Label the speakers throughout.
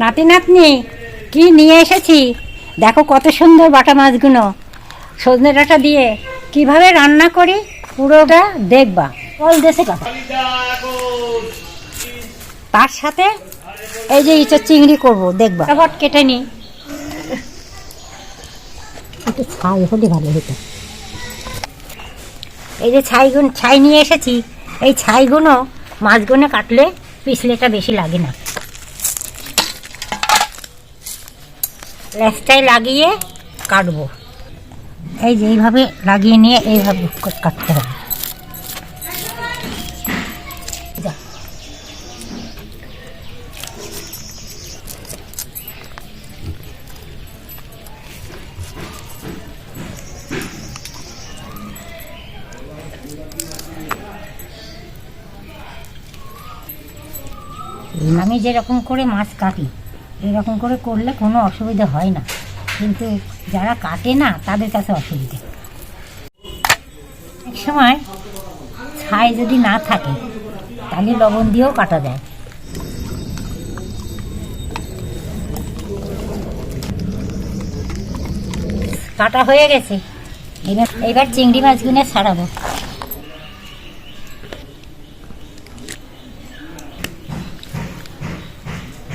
Speaker 1: নাতি নাতনি কি নিয়ে এসেছি? দেখো কত সুন্দর বাটা মাছগুলো। সজনে ডাঁটা দিয়ে কীভাবে রান্না করি পুরোটা দেখবা। ফল দেশে কথা তার সাথে এই যে ইঁচড় চিংড়ি করব দেখবা। ফটাফট কেটে নি একটু ছাই হলে ভালো হতো। এই যে ছাইগুন ছাই নিয়ে এসেছি। এই ছাইগুলো মাছগুলো কাটলে পিছলেটা বেশি লাগে না। লেজটায় লাগিয়ে কাটবো। এই যে এইভাবে লাগিয়ে নিয়ে এইভাবে কাটতে হবে। আমি যেরকম করে মাছ কাটি। এরকম করে করলে কোনো অসুবিধা হয় না। কিন্তু যারা কাটে না, তাদের কাছে অসুবিধা। এক সময় ছাই যদি না থাকে, তাহলে লবণ দিয়েও কাটা যায়। কাটা হয়ে গেছে। এবার এবার চিংড়ি মাছগুলো ছাড়াবো।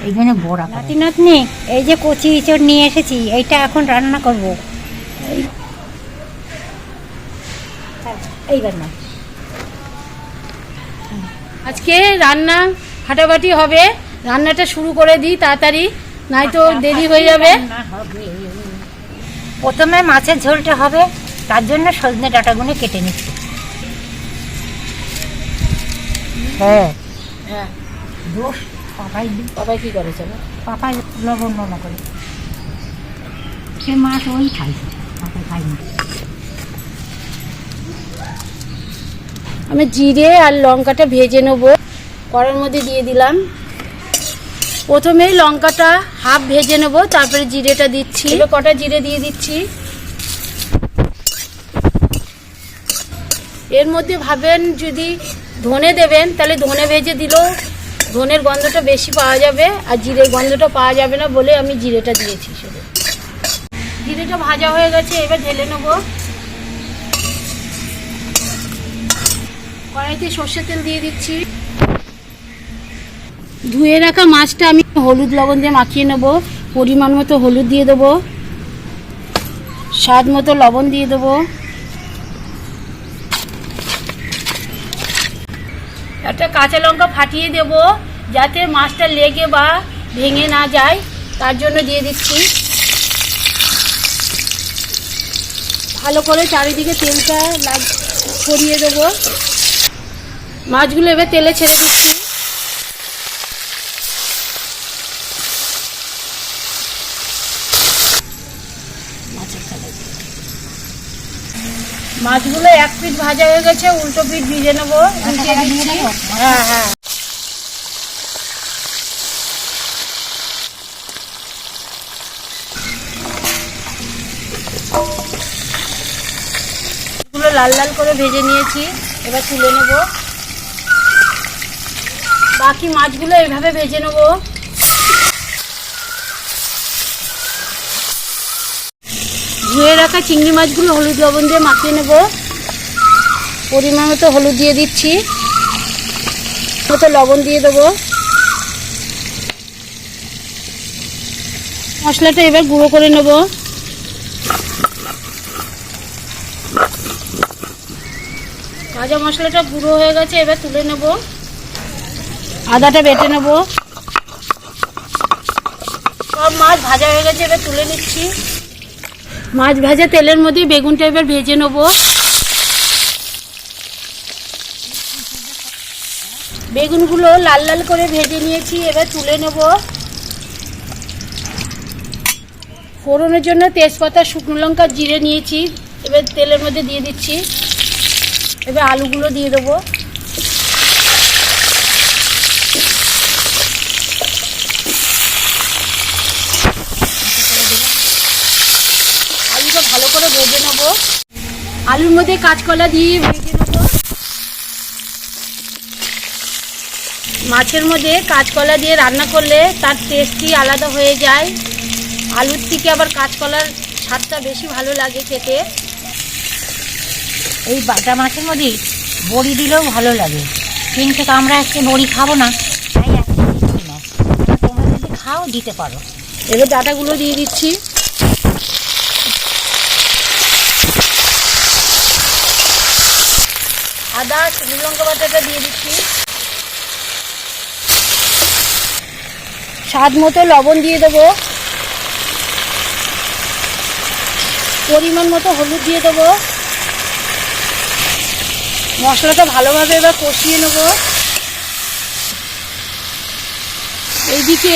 Speaker 1: এইখানে বড়া নাতি নাতনি এই যে কচি ইঁচড় নিয়ে এসেছি এইটা এখন রান্না করব। এই- এইবার না
Speaker 2: আজকে রান্না ফাটাফাটি হবে। রান্নাটা শুরু করে দিই তাড়াতাড়ি নয়তো দেরি হয়ে যাবে।
Speaker 1: প্রথমে মাছের ঝোলটা হবে তার জন্য সজনে ডাঁটাগুলো কেটে নিচ্ছি। হ্যাঁ।
Speaker 2: হ্যাঁ।
Speaker 1: দোষ পাপাই দি
Speaker 2: করেছে
Speaker 1: পাপাই লবণ না করে। সে মাছ ওই খাই পাপাই খাই না।
Speaker 2: আমি জিরে আর লঙ্কাটা ভেজে নেব। কড়ার মধ্যে দিয়ে দিলাম। প্রথমেই লঙ্কাটা হাফ ভেজে নেব তারপরে জিরেটা দিচ্ছি। এবার কটা জিরে দিয়ে দিচ্ছি? এর মধ্যে ভাবেন যদি ধনে দেবেন তাহলে ধনে ভেজে দিলেও ধনের গন্ধটা বেশি পাওয়া যাবে আর জিরের গন্ধটা পাওয়া যাবে না বলে আমি জিরেটা দিয়েছি শুধু। জিরেটা ভাজা হয়ে গেছে, এবার ঢেলে নেব। কড়াইতে সর্ষের তেল দিয়ে দিচ্ছি। ধুয়ে রাখা মাছটা আমি হলুদ লবণ দিয়ে মাখিয়ে নেব। পরিমাণ মতো হলুদ দিয়ে দেবো। স্বাদ মতো লবণ দিয়ে দেবো। একটা কাঁচা লঙ্কা ফাটিয়ে দেব, যাতে মাছটা লেগে বা ভেঙে না যায়। তার জন্য দিয়ে দিচ্ছি। ভালো করে চারিদিকে তেলটা লাগ ছড়িয়ে দেবো। মাছগুলো এবার তেলে ছেড়ে দিচ্ছি। মাছগুলো এক পিঠ ভাজা হয়ে গেছে উল্টো পিঠ ভিজে নেব। হ্যাঁ হ্যাঁ। লাল লাল করে ভেজে নিয়েছি এবার তুলে নেব। বাকি মাছগুলো এইভাবে ভেজে নেব। ধুয়ে রাখা চিংড়ি মাছগুলো হলুদ লবণ দিয়ে মাখিয়ে নেব। পরিমাণ মতো হলুদ দিয়ে দিচ্ছি। মতো লবণ দিয়ে দেবো। মশলাটা এবার গুঁড়ো করে নেব। ভাজা মশলাটা গুঁড়ো হয়ে গেছে, এবার তুলে নেব। আদাটা বেটে নেব। সব মাছ ভাজা হয়ে গেছে, এবার তুলে নিচ্ছি। মাছ ভাজা তেলের মধ্যে বেগুনটা এবার ভেজে নেব। বেগুনগুলো লাল লাল করে ভেজে নিয়েছি, এবার তুলে নেব। ফোড়নের জন্য তেজপাতা, শুকনো লঙ্কা, জিরে নিয়েছি, এবার তেলের মধ্যে দিয়ে দিচ্ছি। এবার আলুগুলো দিয়ে দেবো আলুটা ভালো করে ভেজে নেব আলুর মধ্যে কাঁচকলা দিয়ে ভেজে নেব। মাছের মধ্যে কাঁচকলা দিয়ে রান্না করলে তার টেস্টই আলাদা হয়ে যায়। আলুর থেকে আবার কাঁচকলার স্বাদটা বেশি ভালো লাগে খেতে।
Speaker 1: এই বাটা মাছের মধ্যে বড়ি দিলেও ভালো লাগে। কিন্তু আমরা আজকে বড়ি খাব না, তাই আজকে খাও, দিতে পারো।
Speaker 2: এবার ডাটাগুলো দিয়ে দিচ্ছি। আদা, শুকনো লঙ্কা বাটাটা দিয়ে দিচ্ছি। স্বাদ মতো লবণ দিয়ে দেবো। পরিমাণ মতো হলুদ দিয়ে দেবো। মশলাটা ভালোভাবে এবার কষিয়ে নেব। এইদিকে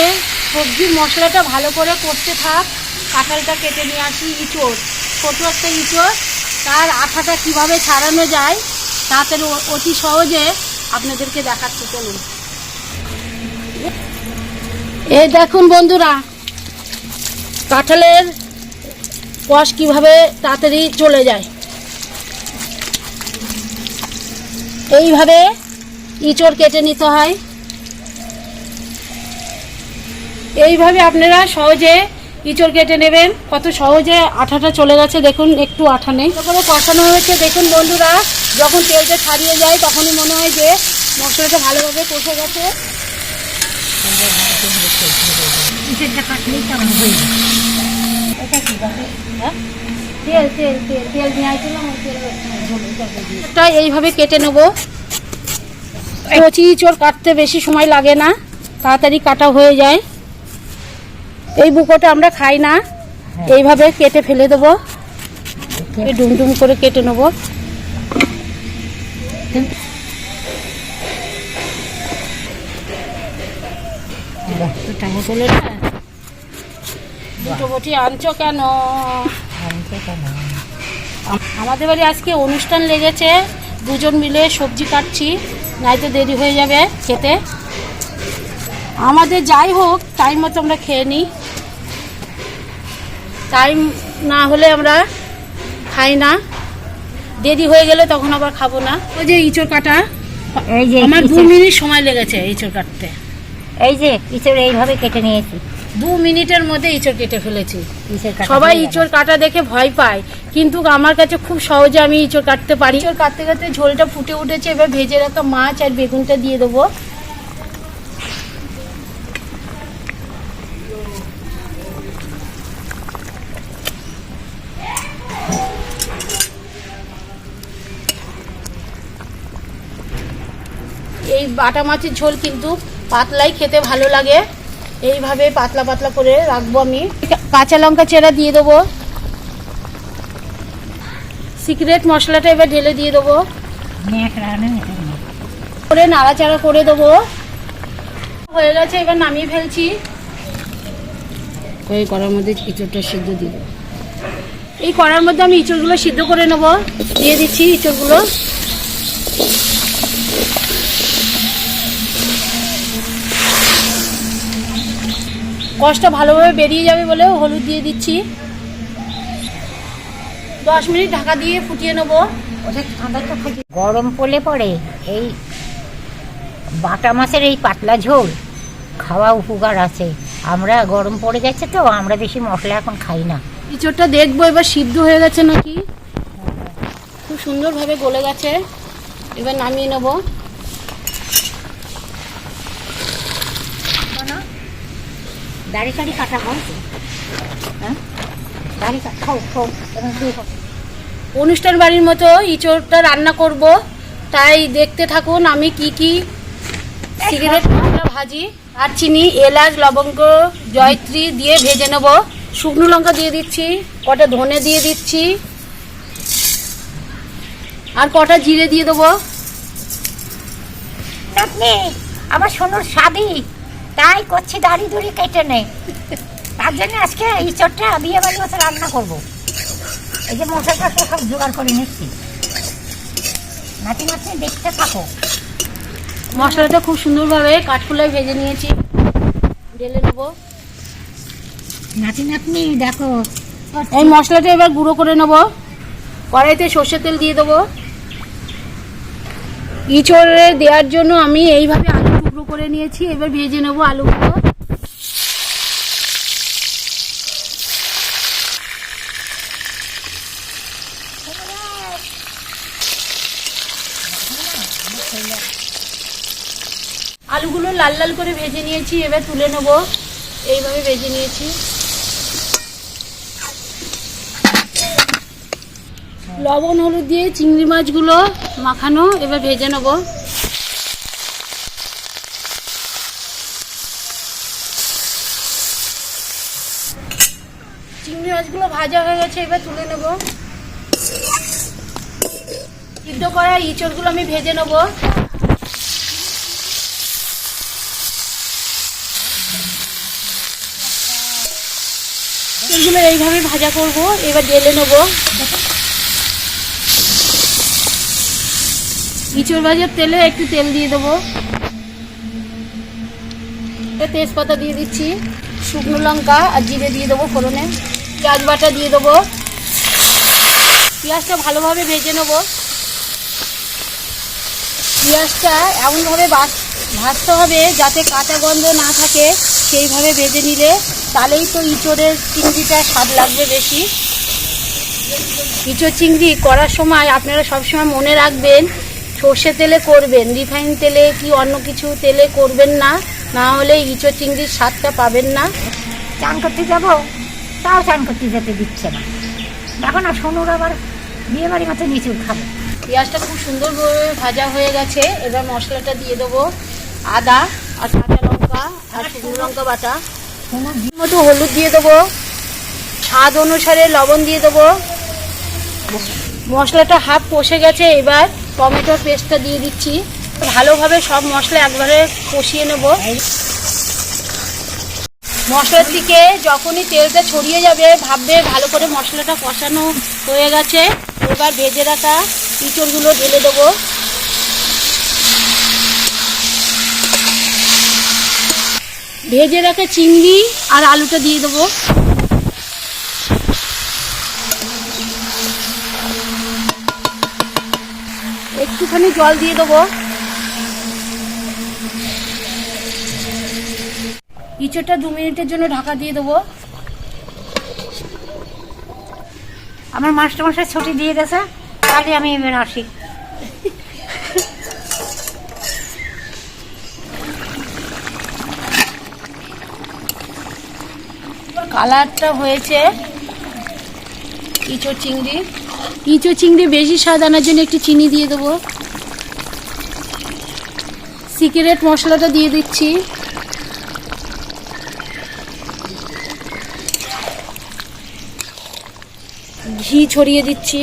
Speaker 2: সবজির মশলাটা ভালো করে করতে থাক। কাঁঠালটা কেটে নিয়ে আসি ইঁচড়। ছোটো একটা ইঁচড়। তার আঠাটা কীভাবে ছাড়ানো যায় অ- অতি সহজে আপনাদেরকে দেখাচ্ছি, চলুন। এই দেখুন বন্ধুরা, কাঁঠালের কষ কীভাবে তাড়াতাড়ি চলে যায়। এইভাবে ইঁচড় কেটে নিতে হয়। এইভাবে আপনারা সহজে ইঁচড় কেটে নেবেন। কত সহজে আঠাটা চলে গেছে, দেখুন, একটু আঠা নেই। তারপরে কষানো হয়েছে, দেখুন বন্ধুরা, যখন তেলটা ছাড়িয়ে যায়, তখনই মনে হয় যে মশলাটা ভালোভাবে কষে গেছে। এইভাবে কেটে নেব। কচি ইঁচড় কাটতে বেশি সময় লাগে না, তাড়াতাড়ি কাটা হয়ে যায়। এই বুকোটা আমরা খাই না। এইভাবে কেটে ফেলে দেবো। এই ডুম ডুম করে কেটে নেব। দুটো বটি আনছো কেন? আমাদের বাড়ি আজকে অনুষ্ঠান লেগেছে। দুজন মিলে সবজি কাটছি নয়তো দেরি হয়ে যাবে খেতে। আমাদের যাই হোক টাইম মতো আমরা খেয়ে নিই। টাইম না হলে আমরা খাই না। দেরি হয়ে গেলে তখন আবার খাব না। ওই যে ইঁচড় কাটা
Speaker 1: এই যে
Speaker 2: আমার দু মিনিট সময় লেগেছে ইঁচড় কাটতে।
Speaker 1: এই যে ইঁচড় এইভাবে কেটে নিয়েছি।
Speaker 2: দু মিনিটের মধ্যে ইঁচড় কেটে ফেলেছি। সবাই ইঁচড় কাটা দেখে ভয় পায় কিন্তু আমার কাছে খুব সহজে আমি ইঁচড় কাটতে পারি। ইঁচড় কাটতে কাটতে ঝোলটা ফুটে উঠেছে এবার ভেজে রাখা মাছ আর বেগুনটা দিয়ে দেবো। বাটা মাছের ঝোল কিন্তু পাতলাই খেতে ভালো লাগে। এইভাবে পাতলা পাতলা করে রাখব আমি। কাঁচা লঙ্কা চেরা দিয়ে দেবো। সিক্রেট মশলাটা এবার ঢেলে দিয়ে দেবো। করে নাড়াচাড়া করে দেবো। হয়ে গেছে, এবার নামিয়ে ফেলছি। ওই কড়ার মধ্যে ইঁচড়টা সিদ্ধ দিব। এই কড়ার মধ্যে আমি ইঁচড়গুলো সিদ্ধ করে নেব। দিয়ে দিচ্ছি ইঁচড়গুলো কষটা ভালোভাবে বেরিয়ে যাবে বলে হলুদ দিয়ে দিচ্ছি। দশ মিনিট ঢাকা দিয়ে ফুটিয়ে নেব।
Speaker 1: গরম পড়লে পরে এই বাটা মাছের এই পাতলা ঝোল খাওয়া উপকার আছে। আমরা গরম পড়ে যাচ্ছে তো আমরা বেশি মশলা এখন খাই না।
Speaker 2: ইঁচড়টা দেখব এবার সিদ্ধ হয়ে গেছে নাকি? খুব সুন্দরভাবে গলে গেছে। এবার নামিয়ে নেব।
Speaker 1: দাড়ি টাড়ি কাটা হয় হ্যাঁ।
Speaker 2: অনুষ্ঠান বাড়ির মতো ইঁচড়টা রান্না করব। তাই দেখতে থাকুন আমি কি কি সিগারেট ভাজি আর চিনি, এলাচ, লবঙ্গ, জয়ত্রী দিয়ে ভেজে নেব। শুকনো লঙ্কা দিয়ে দিচ্ছি, কটা ধনে দিয়ে দিচ্ছি, আর কটা জিরে দিয়ে দেবো।
Speaker 1: আমার সোনুর শাদি তাই করছি দাড়ি দুড়ি কেটে নেই। তার জন্য আজকে ইঁচড়টা বিয়ে বাড়ি মতো রান্না করব। এই যে মশলাটা সব জোগাড় করে নিচ্ছি। নাতি নাতি দেখতে থাকো।
Speaker 2: মশলাটা খুব সুন্দরভাবে কাঠকুলায় ভেজে নিয়েছি। ঢেলে নেব।
Speaker 1: নাতি নাতনি দেখো।
Speaker 2: এই মশলাটা এবার গুঁড়ো করে নেব। কড়াইতে সর্ষের তেল দিয়ে দেবো। ইঁচড়ে দেওয়ার জন্য আমি এইভাবে টুকরো করে নিয়েছি, এবার ভেজে নেব আলুগুলো। আলুগুলো লাল লাল করে ভেজে নিয়েছি, এবার তুলে নেব। এইভাবে ভেজে নিয়েছি। লবণ, হলুদ দিয়ে চিংড়ি মাছগুলো মাখানো, এবার ভেজে নেব। মাছগুলো ভাজা হয়ে গেছে, এবার তুলে নেব। সিদ্ধ করা ইঁচড়গুলো আমি ভেজে নেব। এগুলো এইভাবে ভাজা করব, এবার ঢেলে নেব। ইঁচড় ভাজার তেলে একটু তেল দিয়ে দেবো। তেজপাতা দিয়ে দিচ্ছি, শুকনো লঙ্কা আর জিরে দিয়ে দেবো ফোড়নে। পেঁয়াজ বাটা দিয়ে দেবো। পেঁয়াজটা ভালোভাবে ভেজে নেব। পেঁয়াজটা এমনভাবে ভাজতে হবে যাতে কাঁচা গন্ধ না থাকে। সেইভাবে ভেজে নিলে তাহলেই তো ইঁচড়ের চিংড়িটা স্বাদ লাগবে বেশি। ইঁচড় চিংড়ি করার সময় আপনারা সবসময় মনে রাখবেন, সর্ষে তেলে করবেন, রিফাইন তেলে কি অন্য কিছু তেলে করবেন না না হলে ইঁচড় চিংড়ির স্বাদটা পাবেন না।
Speaker 1: চান করতে যাব? তাও চান করতে যেতে দিচ্ছে না। দেখো না সোনুর আবার বিয়ে বাড়ি মতো নিচু খাবে।
Speaker 2: পেঁয়াজটা খুব সুন্দরভাবে ভাজা হয়ে গেছে। এবার মশলাটা দিয়ে দেবো আদা আর কাঁচা লঙ্কা আর শুকনো লঙ্কা বাটা। মতো হলুদ দিয়ে দেবো। স্বাদ অনুসারে লবণ দিয়ে দেবো। মশলাটা হাফ কষে গেছে এবার টমেটোর পেস্টটা দিয়ে দিচ্ছি। ভালোভাবে সব মশলা একবারে কষিয়ে নেব। মশলার থেকে যখনই তেলটা ছড়িয়ে যাবে, ভাববে ভালো করে মশলাটা কষানো হয়ে গেছে। এবার ভেজে রাখা ইঁচড়গুলো ঢেলে দেবো। ভেজে রাখা চিংড়ি আর আলুটা দিয়ে দেবো। একটুখানি জল দিয়ে দেবো। ইঁচড়টা দু মিনিটের জন্য ঢাকা দিয়ে দেবো।
Speaker 1: আমার মাস্টার মশাই ছুটি দিয়ে গেছে কালকে আমি এবার আসি।
Speaker 2: কালারটা হয়েছে ইঁচড় চিংড়ি। ইঁচড় চিংড়ি বেশি স্বাদ আনার জন্য একটু চিনি দিয়ে দেবো। সিক্রেট মশলাটা দিয়ে দিচ্ছি। ঘি ছড়িয়ে দিচ্ছি।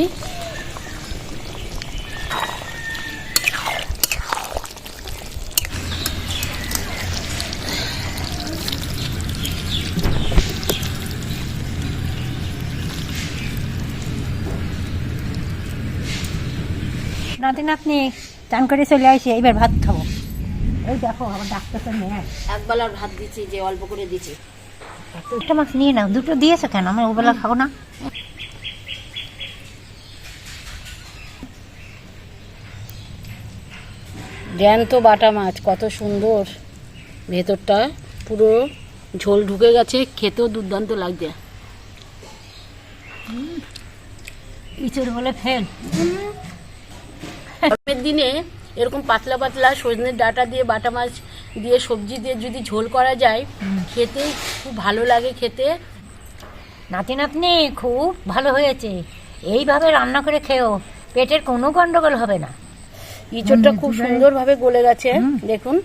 Speaker 1: নাতি নাতনি চান করে চলে আসি এবার ভাত খাব। এই দেখো আবার ডাক্তার তো নিয়ে
Speaker 2: এক বেলার ভাত দিচ্ছি যে অল্প করে দিচ্ছি।
Speaker 1: দুটো মাছ নিয়ে নাও দুটো দিয়েছ কেন? আমি ওবেলা খাব না।
Speaker 2: জ্যান্ত বাটা মাছ, কত সুন্দর। ভেতরটা পুরো ঝোল ঢুকে গেছে, খেতেও দুর্দান্ত লাগছে।
Speaker 1: বলে
Speaker 2: গরমের দিনে এরকম পাতলা পাতলা সজনের ডাটা দিয়ে, বাটা মাছ দিয়ে, সবজি দিয়ে যদি ঝোল করা যায়, খেতে খুব ভালো লাগে খেতে।
Speaker 1: নাতি নাতনি, খুব ভালো হয়েছে। এইভাবে রান্না করে খেও, পেটের কোনো গন্ডগোল হবে না।
Speaker 2: ইঁচড়টা খুব সুন্দরভাবে গলে গেছে। দেখুন।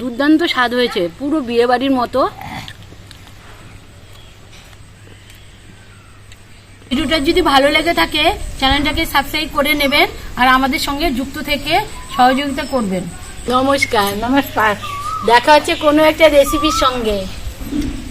Speaker 2: দুর্দান্ত স্বাদ হয়েছে পুরো বিয়ে বাড়ির মতো। ভিডিওটা যদি ভালো লেগে থাকে চ্যানেলটাকে সাবস্ক্রাইব করে নেবেন আর আমাদের সঙ্গে যুক্ত থেকে সহযোগিতা করবেন। নমস্কার।
Speaker 1: নমস্কার।
Speaker 2: দেখা হচ্ছে কোনো একটা রেসিপির সঙ্গে।